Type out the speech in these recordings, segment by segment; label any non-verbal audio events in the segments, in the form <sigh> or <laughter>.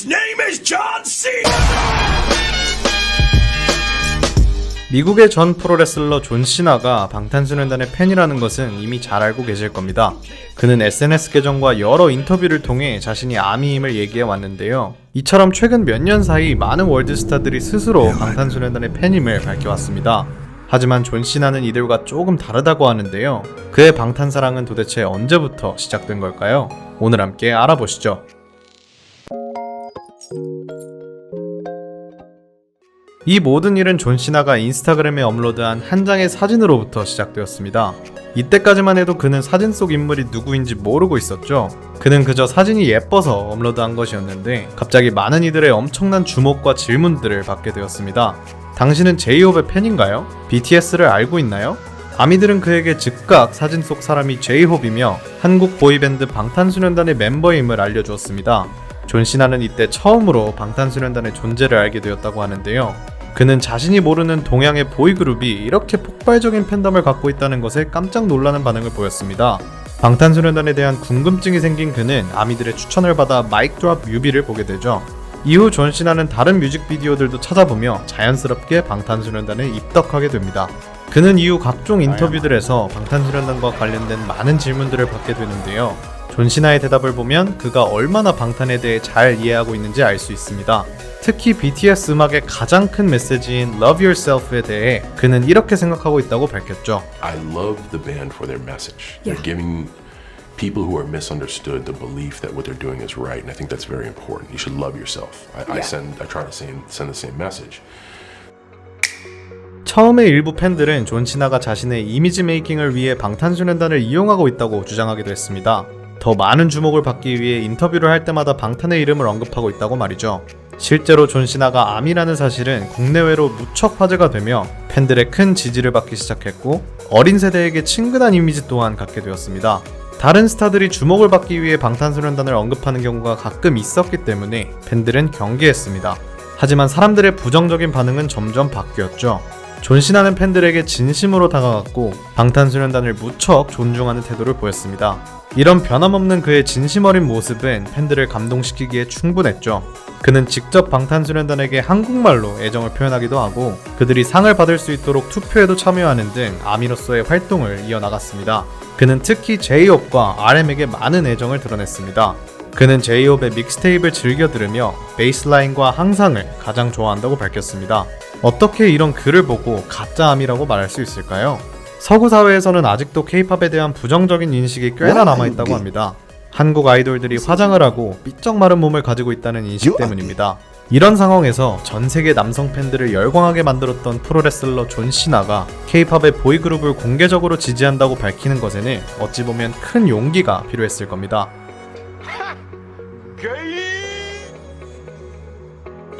His name is John Cena! 미국의 전 프로레슬러 존 시나가 방탄소년단의 팬이라는 것은 이미 잘 알고 계실 겁니다. 그는 SNS 계정과 여러 인터뷰를 통해 자신이 아미임을 얘기해 왔는데요. 이처럼 최근 몇 년 사이 많은 월드스타들이 스스로 방탄소년단의 팬임을 밝혀왔습니다. 하지만 존 시나는 이들과 조금 다르다고 하는데요. 그의 방탄사랑은 도대체 언제부터 시작된 걸까요? 오늘 함께 알아보시죠. 이 모든 일은 존 시나가 인스타그램에 업로드한 한 장의 사진으로부터 시작되었습니다. 이때까지만 해도 그는 사진 속 인물이 누구인지 모르고 있었죠. 그는 그저 사진이 예뻐서 업로드한 것이었는데 갑자기 많은 이들의 엄청난 주목과 질문들을 받게 되었습니다. 당신은 제이홉의 팬인가요? BTS를 알고 있나요? 아미들은 그에게 즉각 사진 속 사람이 제이홉이며 한국 보이밴드 방탄소년단의 멤버임을 알려주었습니다. 존 시나는 이때 처음으로 방탄소년단의 존재를 알게 되었다고 하는데요. 그는 자신이 모르는 동양의 보이그룹이 이렇게 폭발적인 팬덤을 갖고 있다는 것에 깜짝 놀라는 반응을 보였습니다. 방탄소년단에 대한 궁금증이 생긴 그는 아미들의 추천을 받아 마이크 드롭 뮤비를 보게 되죠. 이후 존 시나는 다른 뮤직비디오들도 찾아보며 자연스럽게 방탄소년단에 입덕하게 됩니다. 그는 이후 각종 인터뷰들에서 방탄소년단과 관련된 많은 질문들을 받게 되는데요. 존 시나의 대답을 보면 그가 얼마나 방탄에 대해 잘 이해하고 있는지 알 수 있습니다. 특히 BTS 음악의 가장 큰 메시지인 Love Yourself에 대해 그는 이렇게 생각하고 있다고 밝혔죠. I love the band for their message. Yeah. They're giving people who are misunderstood the belief that what they're doing is right, and I think that's very important. You should love yourself. I, I send, I try to send, send the same message. 처음에 일부 팬들은 존 시나가 자신의 이미지 메이킹을 위해 방탄소년단을 이용하고 있다고 주장하기도 했습니다. 더 많은 주목을 받기 위해 인터뷰를 할 때마다 방탄의 이름을 언급하고 있다고 말이죠. 실제로 존 시나가 암이라는 사실은 국내외로 무척 화제가 되며 팬들의 큰 지지를 받기 시작했고 어린 세대에게 친근한 이미지 또한 갖게 되었습니다. 다른 스타들이 주목을 받기 위해 방탄소년단을 언급하는 경우가 가끔 있었기 때문에 팬들은 경계했습니다. 하지만 사람들의 부정적인 반응은 점점 바뀌었죠. 존 시나는 팬들에게 진심으로 다가갔고 방탄소년단을 무척 존중하는 태도를 보였습니다. 이런 변함없는 그의 진심 어린 모습은 팬들을 감동시키기에 충분했죠. 그는 직접 방탄소년단에게 한국말로 애정을 표현하기도 하고 그들이 상을 받을 수 있도록 투표에도 참여하는 등 아미로서의 활동을 이어나갔습니다. 그는 특히 제이홉과 RM에게 많은 애정을 드러냈습니다. 그는 제이홉의 믹스테이프를 즐겨 들으며 베이스라인과 항상을 가장 좋아한다고 밝혔습니다. 어떻게 이런 글을 보고 가짜암이라고 말할 수 있을까요? 서구 사회에서는 아직도 케이팝에 대한 부정적인 인식이 꽤나 남아 있다고 합니다. 한국 아이돌들이 화장을 하고 삐쩍 마른 몸을 가지고 있다는 인식 때문입니다. 이런 상황에서 전 세계 남성 팬들을 열광하게 만들었던 프로레슬러 존 시나가 케이팝의 보이그룹을 공개적으로 지지한다고 밝히는 것에는 어찌 보면 큰 용기가 필요했을 겁니다. <laughs>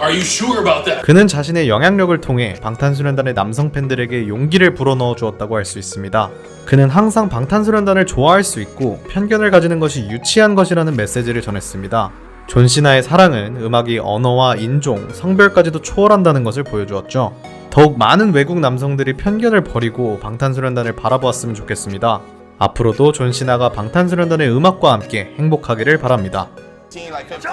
Are you sure about that? 그는 자신의 영향력을 통해 방탄소년단의 남성 팬들에게 용기를 불어넣어 주었다고 할 수 있습니다. 그는 항상 방탄소년단을 좋아할 수 있고 편견을 가지는 것이 유치한 것이라는 메시지를 전했습니다. 존 시나의 사랑은 음악이 언어와 인종, 성별까지도 초월한다는 것을 보여주었죠. 더욱 많은 외국 남성들이 편견을 버리고 방탄소년단을 바라보았으면 좋겠습니다. 앞으로도 존 시나가 방탄소년단의 음악과 함께 행복하기를 바랍니다. 14, like 15.